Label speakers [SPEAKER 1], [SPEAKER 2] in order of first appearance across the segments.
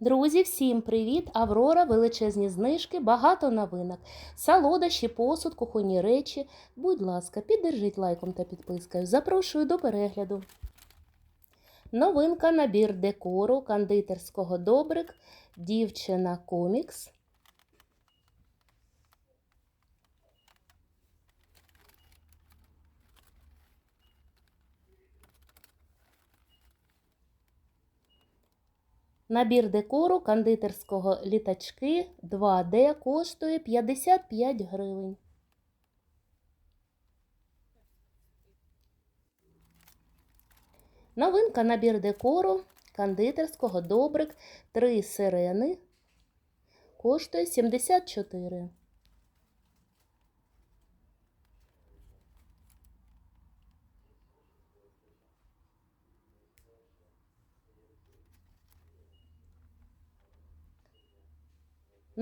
[SPEAKER 1] Друзі, всім привіт! Аврора, величезні знижки, багато новинок. Солодощі, посуд, кухонні речі. Будь ласка, піддержіть лайком та підпискою. Запрошую до перегляду. Новинка набір декору кондитерського добрик Дівчина комікс. Набір декору кондитерського літачки 2D коштує 55 гривень. Новинка набір декору кондитерського добрик 3 сирени коштує 74.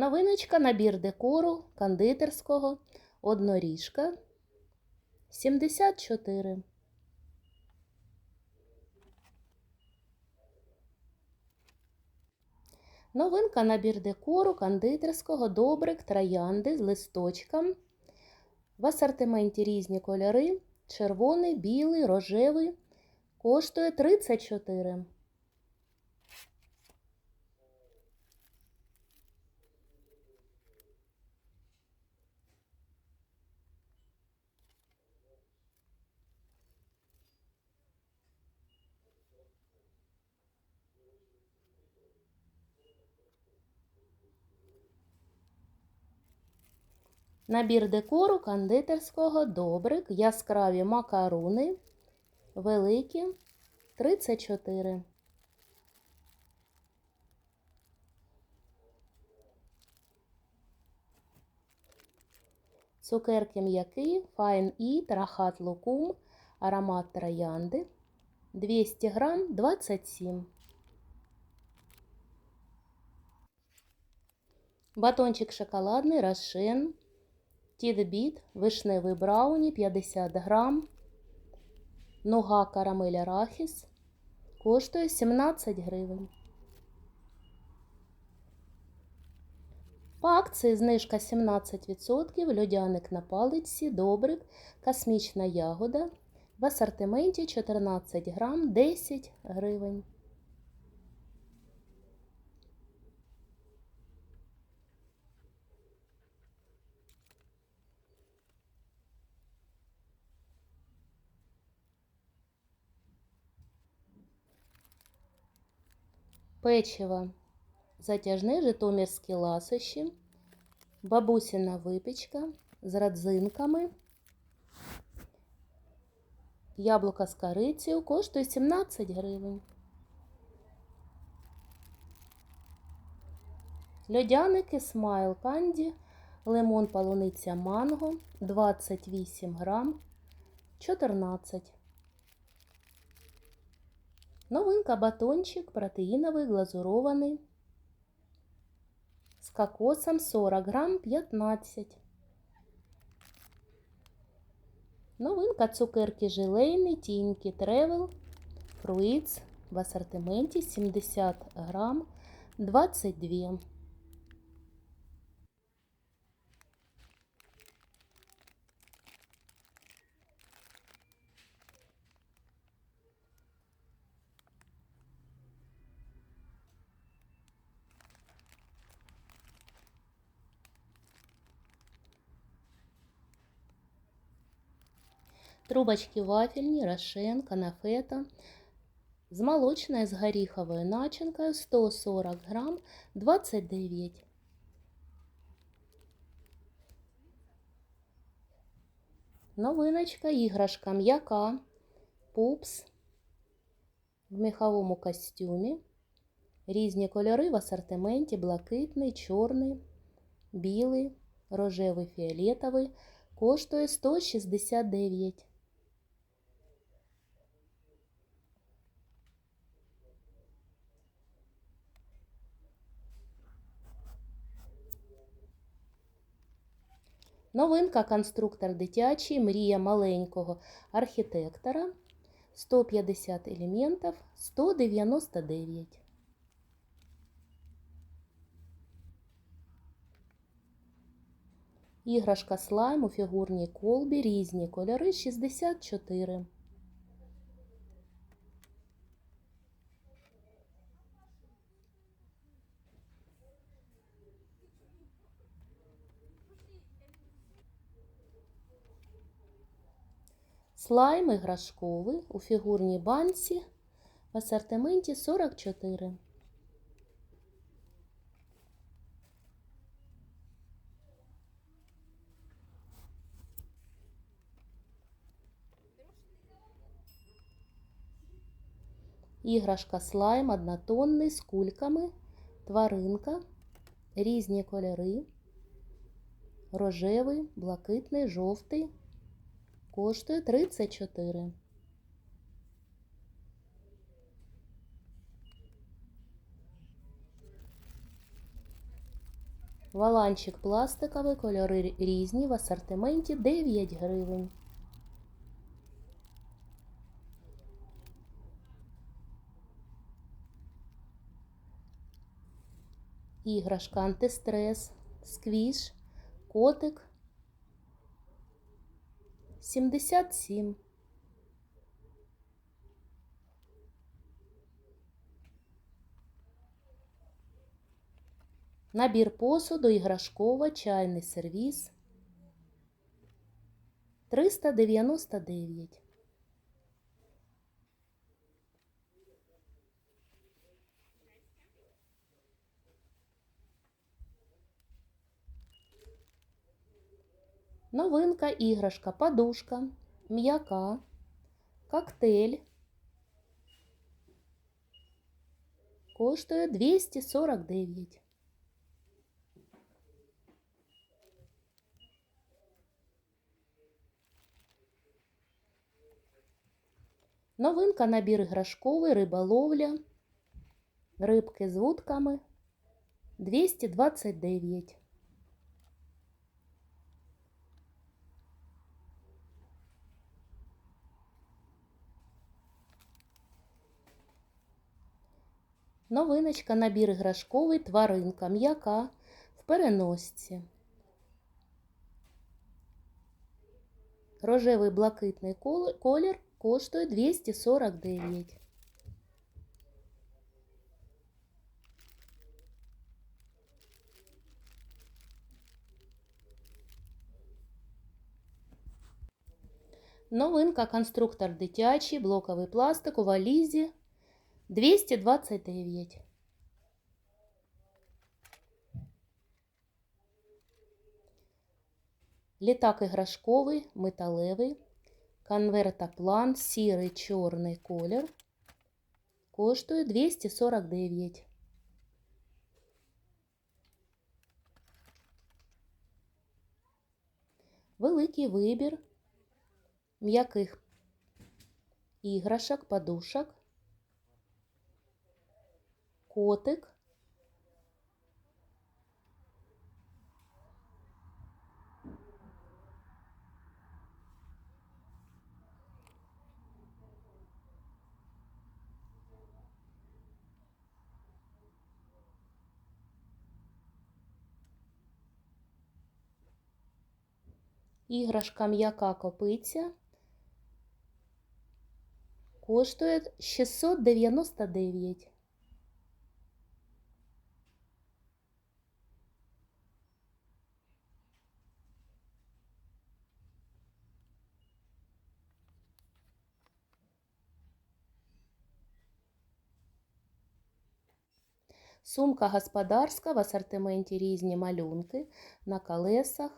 [SPEAKER 1] Новиночка набір декору кондитерського одноріжка 74. Новинка набір декору кондитерського добрик троянди з листочком. В асортименті різні кольори: червоний, білий, рожевий. Коштує 34. Набір декору кондитерського добрик, яскраві макаруни, великі 34. Цукерки м'які, файн іт, рахат лукум, аромат троянди 200 грам 27. Батончик шоколадний Рошен Тідбіт, вишневий брауні 50 грам, нуга карамель арахіс коштує 17 гривень. По акції знижка 17%, льодяник на паличці, добрик, космічна ягода. В асортименті 14 грам 10 гривень. Печиво затяжне житомирські ласощі, бабусіна випічка з родзинками. Яблука з корицею коштує 17 гривень. Льодяники смайл канді, лимон полуниця манго 28 грам 14. Новинка батончик протеиновый глазурований з кокосом 40 грамм 15. Новинка цукерки желейні тіньки тревел фруїц в асортименті 70 грам 22. Трубочки вафельні, рошен, канафета. З молочною з горіховою начинкою 140 грам 29. Новиночка, іграшка м'яка, пупс в меховому костюмі. Різні кольори в асортименті блакитний, чорний, білий, рожевий, фіолетовий. Коштує 169. Новинка конструктор дитячий, мрія маленького архітектора. 150 елементів 199. Іграшка слайм у фігурній колбі різні кольори 64. Слайм іграшковий у фігурній банці в асортименті 44. Іграшка слайм однотонний з кульками, тваринка, різні кольори, рожевий, блакитний, жовтий, коштує 34. Валанчик пластиковий, кольори різні в асортименті 9 гривень. Іграшка антистрес, сквіш, котик 77. Набір посуду, іграшкова, чайний сервіс 399. Новинка іграшка, подушка, м'яка, коктейль. Коштує 249. Новинка набір іграшковий, риболовля, рибки з вудками 229. Новиночка набір іграшковий, тваринка, м'яка в переносці. Рожевий блакитний колір коштує 249. Новинка конструктор дитячий, блоковий пластик у валізі 229. Літак іграшковий, металевий, конвертоплан, сірий, чорний колір. Коштує 249. Великий вибір м'яких іграшок, подушок, котик. Іграшка м'яка копиця коштує 699. Сумка господарська в асортименті різні малюнки на колесах.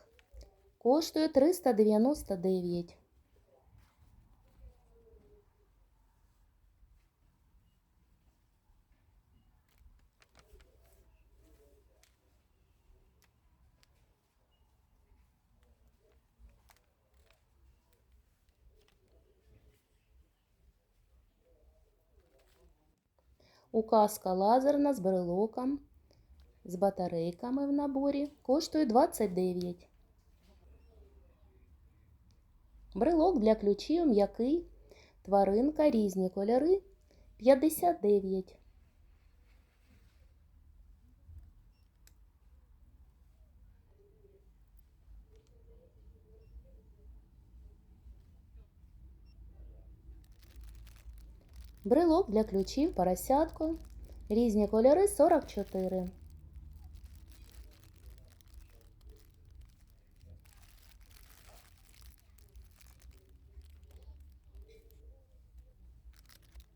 [SPEAKER 1] Коштує 399. Указка лазерна з брелоком, з батарейками в наборі. Коштує 29. Брелок для ключів м'який, тваринка, різні кольори 59. Брелок для ключів, поросятко. Різні кольори 44.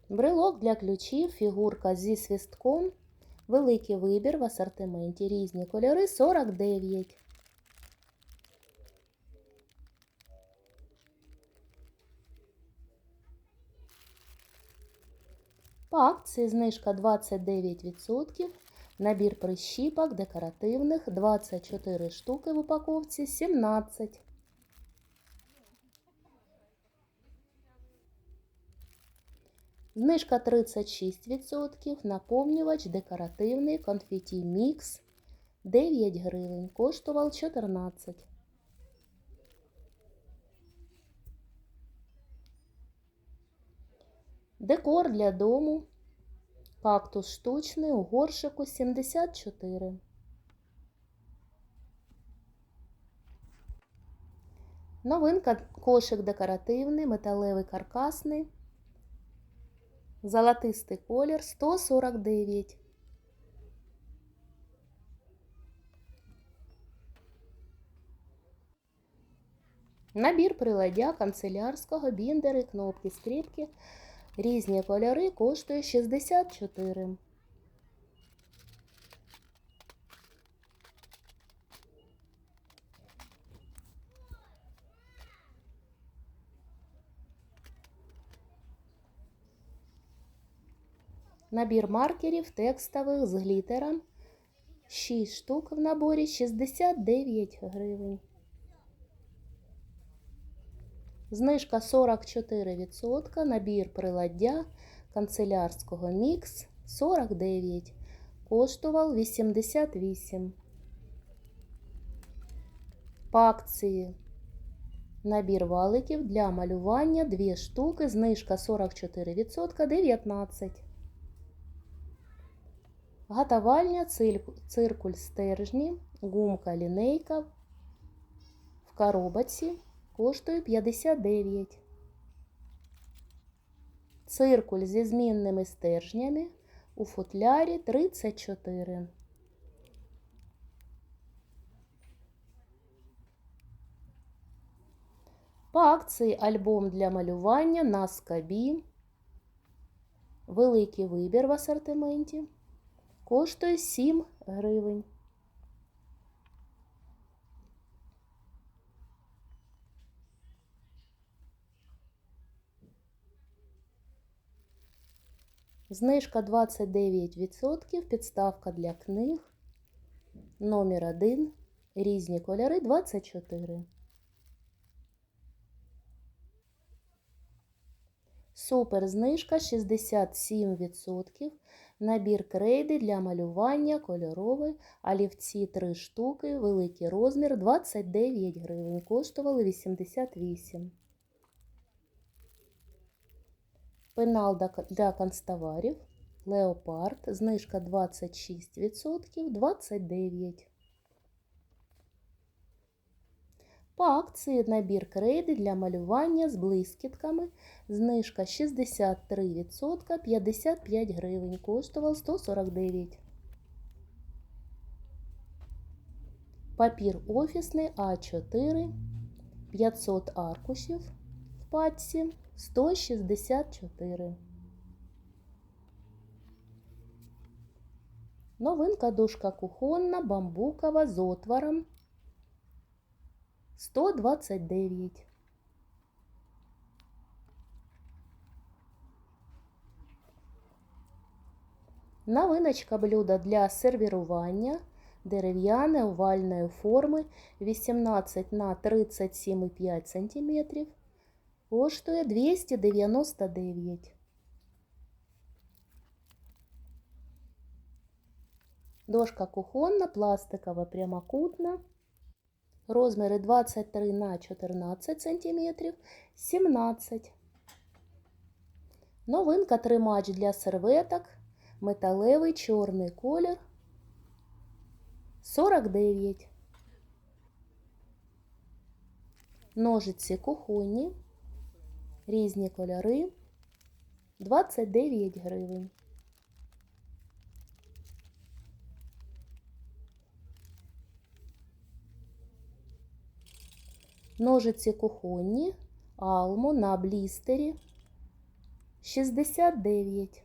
[SPEAKER 1] Брелок для ключів, фігурка зі свістком. Великий вибір в асортименті. Різні кольори 49. Акції знижка 29%. Набір прищіпок декоративних 24 штуки в упаковці 17. Знижка 36%. Наповнювач декоративний конфеті мікс 9 гривень. Коштував 14. Декор для дому. Кактус штучний у горшику 74. Новинка кошик декоративний, металевий каркасний. Золотистий колір 149. Набір приладдя канцелярського, біндери, кнопки, скріпки. Різні кольори коштує 64. Набір маркерів текстових з глітером. 6 штук в наборі 69 гривень. Знижка 44%, набір приладдя канцелярського мікс 49. Коштував 88. По акції набір валиків для малювання 2 штуки, знижка 44%, 19. Готовальня, циркуль стержні, гумка лінейка в коробці коштує 59. Циркуль зі змінними стержнями у футлярі 34. По акції альбом для малювання на скабі. Великий вибір в асортименті. Коштує 7 гривень. Знижка 29%, підставка для книг. Номер 1. Різні кольори 24. Супер знижка 67%. Набір крейди для малювання кольоровий, олівці 3 штуки, великий розмір 29 гривень. Коштували 88. Пенал для канцтоварів, леопард, знижка 26%, 29. По акції набір крейди для малювання з блискітками. Знижка 63%, 55 гривень. Коштував 149. Папір офісний А4, 500 аркушів пачці. 164. Новинка дошка кухонна, бамбукова з отвором 129. Новиночка блюда для сервірування дерев'яне овальної форми 18 на 37,5 см коштує 299. Дошка кухонна, пластикова прямокутна. Розміри 23 на 14 см, 17. Новинка тримач для серветок. Металевий чорний колір 49. Ножиці кухонні різні кольори 29 гривень. Ножиці кухонні, алму на блістері 69.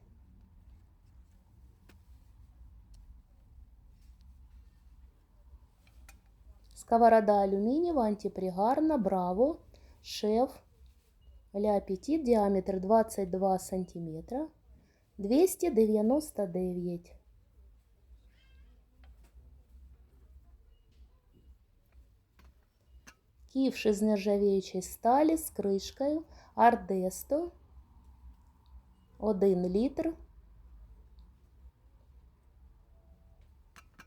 [SPEAKER 1] Сковорода алюмінієва антипригарна Браво Шеф Ля Аппетит діаметр 22 см 299. Ківш із нержавіючої сталі з кришкою Ардесто 1 літр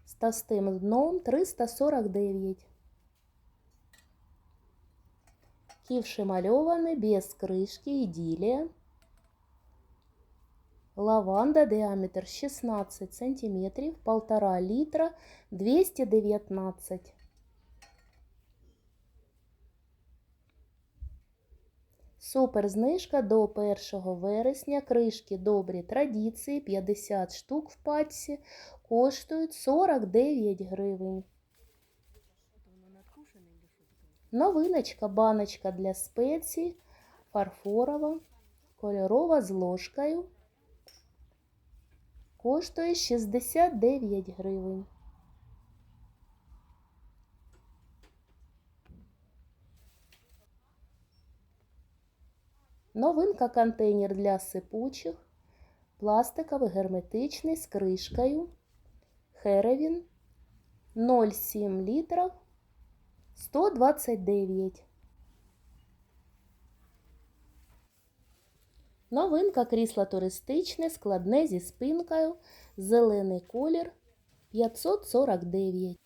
[SPEAKER 1] з товстим дном 349. Ківш емальований без кришки іділія. Лаванда діаметр 16 см, 1,5 літра 219. Супер знижка до 1 вересня. Кришки добрі традиції 50 штук в пачці коштують 49 гривень. Новиночка баночка для спецій фарфорова, кольорова з ложкою. Коштує 69 гривень. Новинка контейнер для сипучих, пластиковий герметичний з кришкою. Херевін 0,7 літрів 129. Новинка крісла туристичне, складне зі спинкою, зелений колір 549.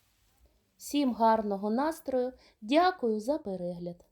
[SPEAKER 1] Всім гарного настрою. Дякую за перегляд.